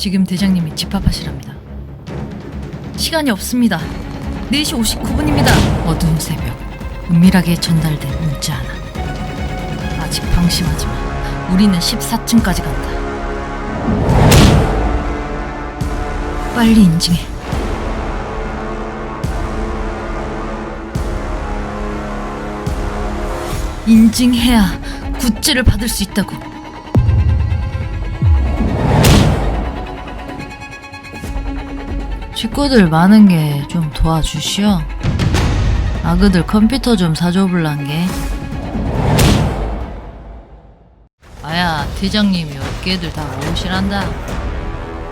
지금 대장님이 집합하시랍니다. 시간이 없습니다. 4시 59분입니다. 어두운 새벽, 은밀하게 전달된 문자 하나. 아직 방심하지 마. 우리는 14층까지 간다. 빨리 인증해. 인증해야 굿즈를 받을 수 있다고. 식구들 많은 게 좀 도와주시오. 아그들 컴퓨터 좀 사줘볼란 게. 아야, 대장님이 어깨들 다 오시란다.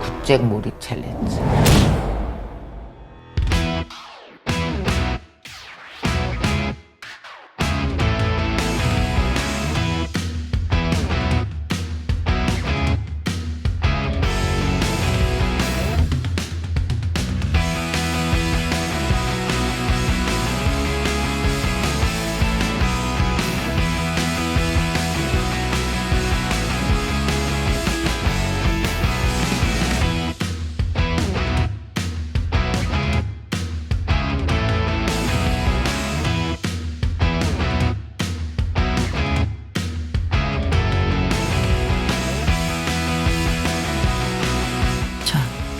국제 몰입 챌린지.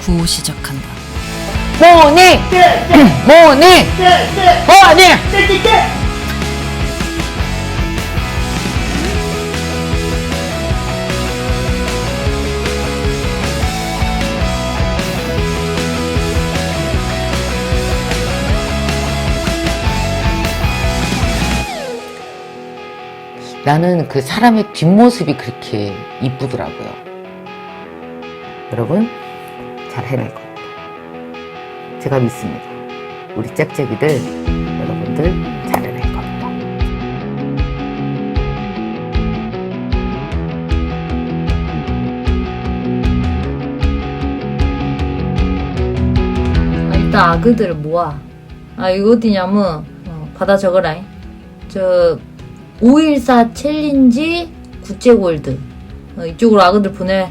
구호 시작한다. 모니! 모니! 모니! 나는 그 사람의 뒷모습이 그렇게 이쁘더라고요. 여러분, 잘 해낼 겁니다. 제가 믿습니다. 우리 짝짝이들 여러분들 잘 해낼 겁니다. 아, 일단 아그들을 모아. 아 이거 어디냐면 뭐. 어, 받아 적어라잉. 저 514 챌린지 국제골드 어, 이쪽으로 아그들 보내.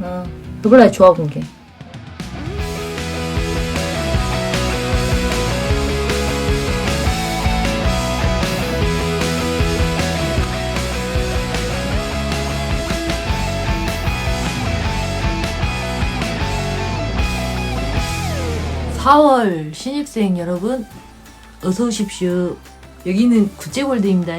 어, 해볼라 좋아 공개. 4월 신입생 여러분 어서 오십시오. 여기는 구제골드입니다.